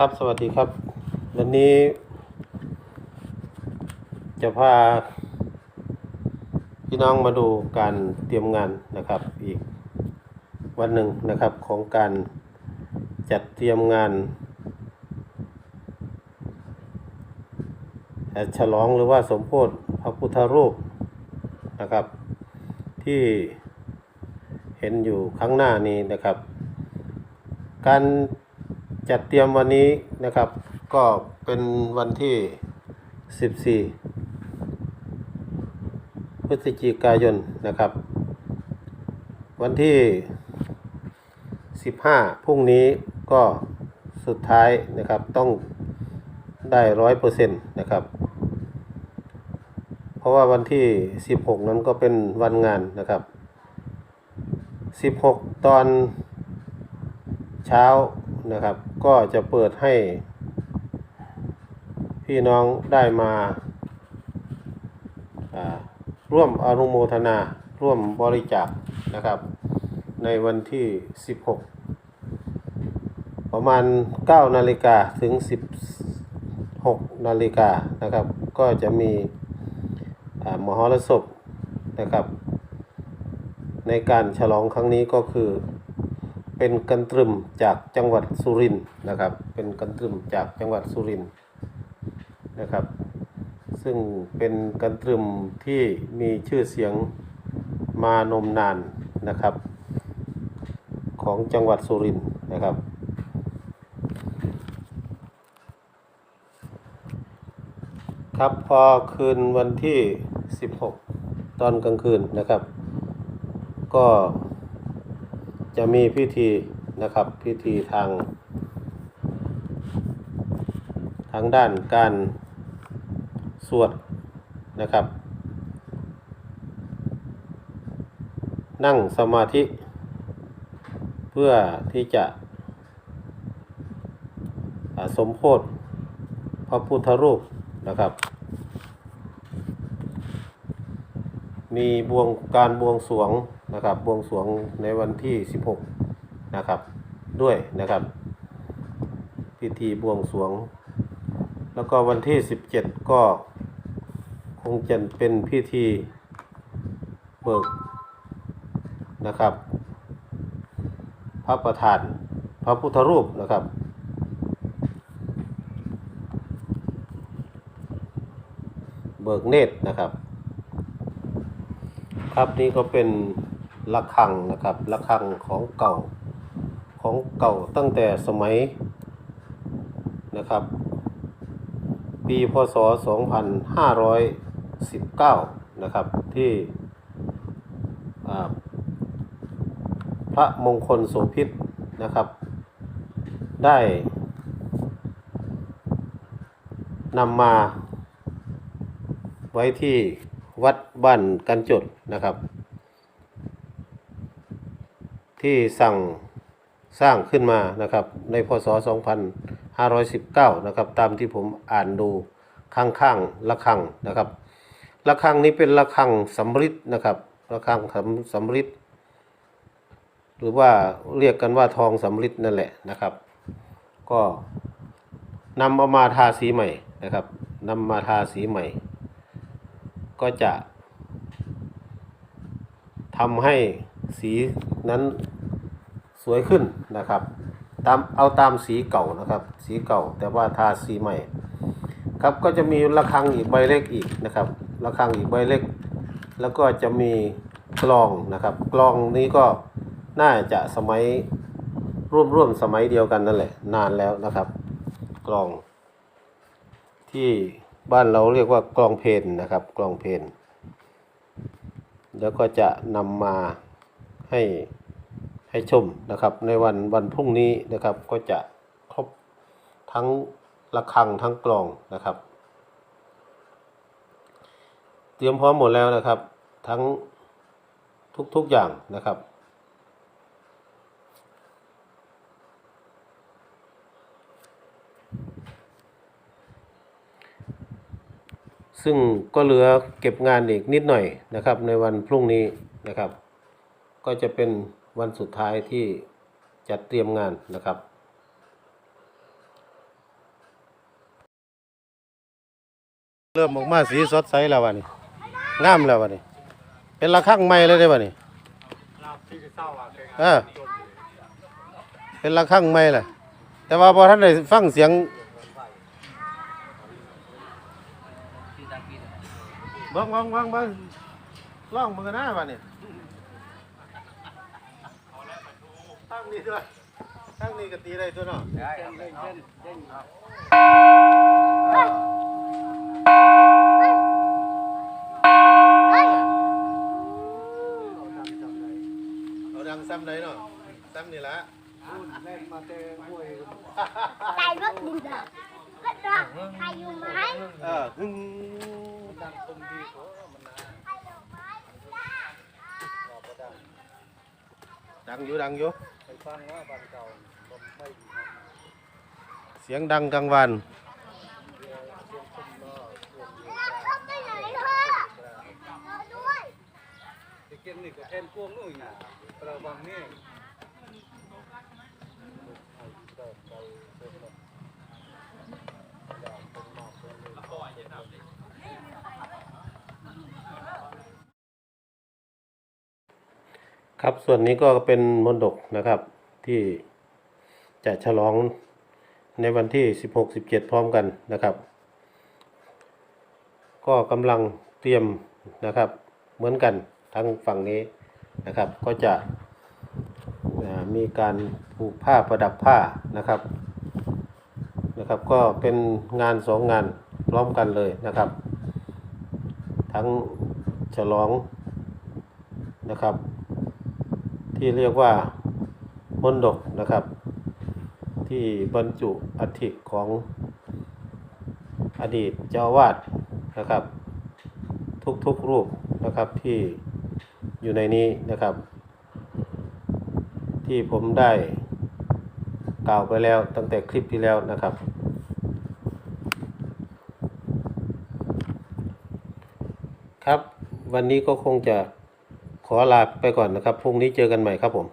ครับสวัสดีครับ วันนี้ จะพา พี่น้องมาดูการเตรียมงานนะครับ อีกวันหนึ่งนะครับของการจัดเตรียมงานฉลองหรือว่าสมโพธิพระพุทธรูปนะครับ ที่เห็นอยู่ข้างหน้านี้นะครับ การ จัดเตรียมวันนี้นะครับ ก็เป็นวันที่ 14 พฤศจิกายนนะครับ วันที่ 15 พรุ่งนี้ก็สุดท้ายนะครับต้องได้ร้อยเปอร์เซ็นต์นะครับ เพราะว่าวันที่ 16 นั้นก็เป็นวันงานนะครับ 16 ตอนเช้า นะครับ ก็จะเปิดให้ พี่น้องได้มาร่วมอนุโมทนาร่วมบริจาคนะครับ ในวันที่ 16 ประมาณ 9 นาฬิกาถึง 16 นาฬิกานะครับ ก็จะมีมหรสพนะครับ ในการฉลองครั้งนี้ก็คือ เป็นกันตรึมจากจังหวัดสุรินทร์นะครับ เป็นกันตรึมจากจังหวัดสุรินทร์นะครับ ซึ่งเป็นกันตรึมที่มีชื่อเสียงมานมนานนะครับ ของจังหวัดสุรินทร์นะครับ ครับพอคืนวันที่ 16 ตอนกลางคืนนะครับ ก็ จะมีพิธีนะครับพิธีทางทางด้านการสวดนะครับ นั่งสมาธิ เพื่อที่จะสมโพธิพระพุทธรูปนะครับ มีบวงการบวงสรวง นะครับบวงสรวงในวันที่ 16 นะครับ ด้วยนะครับ พิธีบวงสรวง แล้วก็วันที่ 17 ก็คงจะเป็นพิธีเบิกนะครับ พระประธาน พระพุทธรูปนะครับเบิกเนตรนะครับ ครับนี่ก็เป็น ระฆังนะครับระฆังของเก่าของเก่าตั้งแต่สมัยนะครับ ปีพศ 2519 นะครับที่พระมงคลโสพิษนะครับ ได้นำมาไว้ที่วัดบ้านกันจดนะครับ ที่สั่งสร้างขึ้นมานะครับ ในพศ 2519 นะครับ ตามที่ผมอ่านดูข้างๆระฆังนะครับระฆังนี้เป็นระฆังสำริดนะครับระฆังสำสำริดหรือว่าเรียกกันว่าทองสำริดนั่นแหละนะครับ ก็นำเอามาทาสีใหม่นะครับนำมาทาสีใหม่ ก็จะทำให้สีนั้น สวยขึ้นนะครับ ตามเอาตามสีเก่านะครับ สีเก่าแต่ว่าทาสีใหม่ ครับก็จะมีระฆังอีกใบเล็กอีกนะครับระฆังอีกใบเล็ก แล้วก็จะมีกลองนะครับกลองนี้ก็น่าจะสมัยร่วมร่วมสมัยเดียวกันนั่นแหละ นานแล้วนะครับ กลอง ที่บ้านเราเรียกว่ากลองเพนนะครับ กลองเพนแล้วก็จะนำมาให้ ให้ชมนะครับ ในวันวันพรุ่งนี้นะครับก็จะครบทั้งระฆังทั้งกลองนะครับ เตรียมพร้อมหมดแล้วนะครับ ทั้งทุกๆอย่างนะครับซึ่งก็เหลือเก็บงานอีกนิดหน่อยนะครับ ในวันพรุ่งนี้นะครับ ก็จะเป็น วันสุดท้ายที่จัดเตรียมงานนะครับเริ่มออกมาสีสดใสแล้ววะนี่งามแล้ววะนี่เป็นระฆังใหม่เลยได้วะนี่เป็นระฆังใหม่แหละแต่ว่าพอท่านได้ฟังเสียงเบิ้งเบิ้งเบิ้งเบิ้งล่องมือหน้าวะนี่ นี่ด้วยตั้งนี่ก็ตีได้ตัวเนาะเอาดังซ้ำไหนเนาะซ้ำนี่ละใจรถดินอะก็รอใครอยู่ไหมเออหึ่งดังคมดีดังอยู่ดังอยู่เสียงดังกลางวันแล้วเขาไปไหนเธอเธอด้วยเกมนี่ก็แทนพวงนู่นนะระวังนี่ครับส่วนนี้ก็เป็นมนดกนะครับ ที่จะฉลองในวันที่ 16 17 พร้อมกันนะครับ ก็กำลังเตรียมนะครับเหมือนกันทั้งฝั่งนี้นะครับ ก็จะมีการผูกผ้าประดับผ้านะครับนะครับ ก็เป็นงานสองงานพร้อมกันเลยนะครับ ทั้งฉลองนะครับ ที่เรียกว่า มนดกนะครับ ที่บรรจุอัฐิของอดีตเจ้าวาดนะครับ ทุกๆรูปนะครับที่อยู่ในนี้นะครับ ที่ผมได้กล่าวไปแล้วตั้งแต่คลิปที่แล้วนะครับ ครับ วันนี้ก็คงจะขอลาไปก่อนนะครับ พรุ่งนี้เจอกันใหม่ครับผม